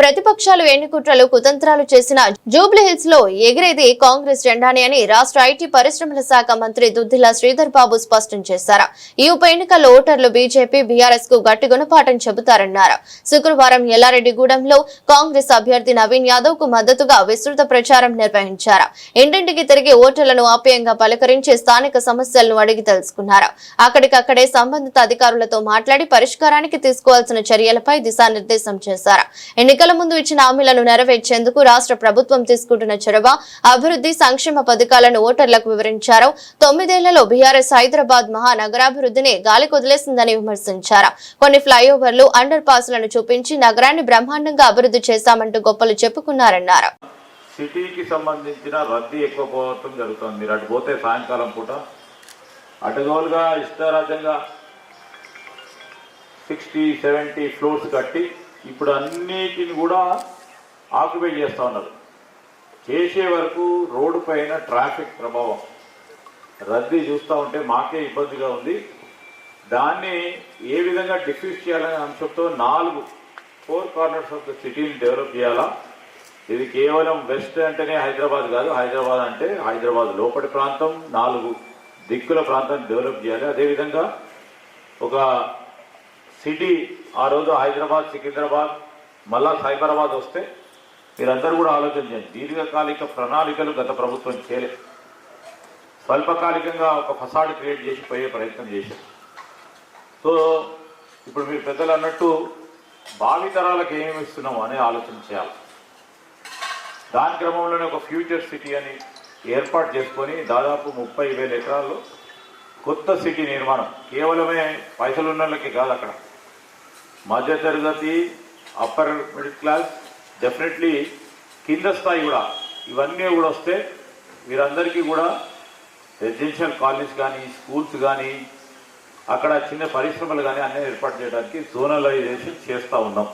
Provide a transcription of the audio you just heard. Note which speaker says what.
Speaker 1: ప్రతిపక్షాలు ఎన్ని కుట్రలు కుతంత్రాలు చేసిన జూబ్లీహిల్స్లో ఎగిరేది కాంగ్రెస్ జెండానే అని రాష్ట్ర ఐటీ పరిశ్రమల శాఖ మంత్రి దుద్దిల శ్రీధర్ బాబు స్పష్టం చేశారు. ఈ ఉప ఎన్నికల్లో ఓటర్లు బీజేపీ బీఆర్ఎస్కు గట్టి గుణపాఠం చెబుతారన్నారు. శుక్రవారం ఎల్లారెడ్డిగూడెంలో కాంగ్రెస్ అభ్యర్థి నవీన్ యాదవ్కు మద్దతుగా విస్తృత ప్రచారం నిర్వహించారు. ఇంటింటికి తిరిగి ఓటర్లను ఆప్యాయంగా పలకరించి స్థానిక సమస్యలను అడిగి తెలుసుకున్నారు. అక్కడికక్కడే సంబంధిత అధికారులతో మాట్లాడి పరిష్కారానికి తీసుకోవాల్సిన చర్యలపై దిశానిర్దేశం చేశారు. ఎన్నికల ముందు ఇచ్చిన హామీలను నెరవేర్చేందుకు రాష్ట్ర ప్రభుత్వం తీసుకుంటున్న చొరవ అభివృద్ధి సంక్షేమ పథకాలను ఓటర్లకు వివరించారు. తొమ్మిదేళ్ళలో బీఆర్ఎస్ హైదరాబాద్ మహానగరాభివృద్ధిని గాలి కొదిలేసిందని విమర్శించారు. కొన్ని ఫ్లైఓవర్లు అండర్ పాస్లను చూపించి నగరాన్ని బ్రహ్మాండంగా అభివృద్ధి చేశామంటూ గొప్పలు చెప్పుకున్నారన్నారు.
Speaker 2: సిటీకి సంబంధించిన రద్దీ ఎక్కువ పోవటం జరుగుతుంది. మీరు అటు పోతే సాయంకాలం పూట అటుగోలుగా ఇష్టారాజ్యంగా సిక్స్టీ సెవెంటీ ఫ్లోర్స్ కట్టి ఇప్పుడు అన్నిటిని కూడా ఆక్యుపై చేస్తూ ఉన్నారు. చేసే వరకు రోడ్డు పైన ట్రాఫిక్ ప్రభావం. రద్దీ చూస్తూ ఉంటే మాకే ఇబ్బందిగా ఉంది. దాన్ని ఏ విధంగా డిఫ్యూజ్ చేయాలనే అంశంతో నాలుగు ఫోర్ కార్నర్స్ ఆఫ్ ద సిటీని డెవలప్ చేయాలా? ఇది కేవలం వెస్ట్ అంటేనే హైదరాబాద్ కాదు. హైదరాబాద్ అంటే హైదరాబాద్ లోపటి ప్రాంతం నాలుగు దిక్కుల ప్రాంతాన్ని డెవలప్ చేయాలి. అదేవిధంగా ఒక సిటీ ఆ రోజు హైదరాబాద్ సికింద్రాబాద్ మళ్ళా సైబరాబాద్ వస్తే మీరందరూ కూడా ఆలోచన చేయండి దీర్ఘకాలిక ప్రణాళికలు గత ప్రభుత్వం చేయలేదు. స్వల్పకాలికంగా ఒక ఫసాడ్ క్రియేట్ చేసి పోయే ప్రయత్నం చేశారు. సో ఇప్పుడు మీరు పెద్దలు అన్నట్టు భావితరాలకు ఏమి ఇస్తున్నాము అనే ఆలోచన చేయాలి. దాని క్రమంలోనే ఒక ఫ్యూచర్ సిటీ అని ఏర్పాటు చేసుకొని దాదాపు ముప్పై వేల ఎకరాల్లో కొత్త సిటీ నిర్మాణం. కేవలమే పైసలు ఉన్నోళ్ళకి కాదు అక్కడ. మధ్య తరగతి అప్పర్ మిడిల్ క్లాస్ డెఫినెట్లీ కింద స్థాయి కూడా ఇవన్నీ కూడా వస్తే వీరందరికీ కూడా రెసిడెన్షియల్ కాలనీస్ కానీ స్కూల్స్ కానీ అక్కడ చిన్న పరిశ్రమలు కానీ అన్నీ ఏర్పాటు చేయడానికి జోనలైజేషన్ చేస్తూ ఉన్నాం.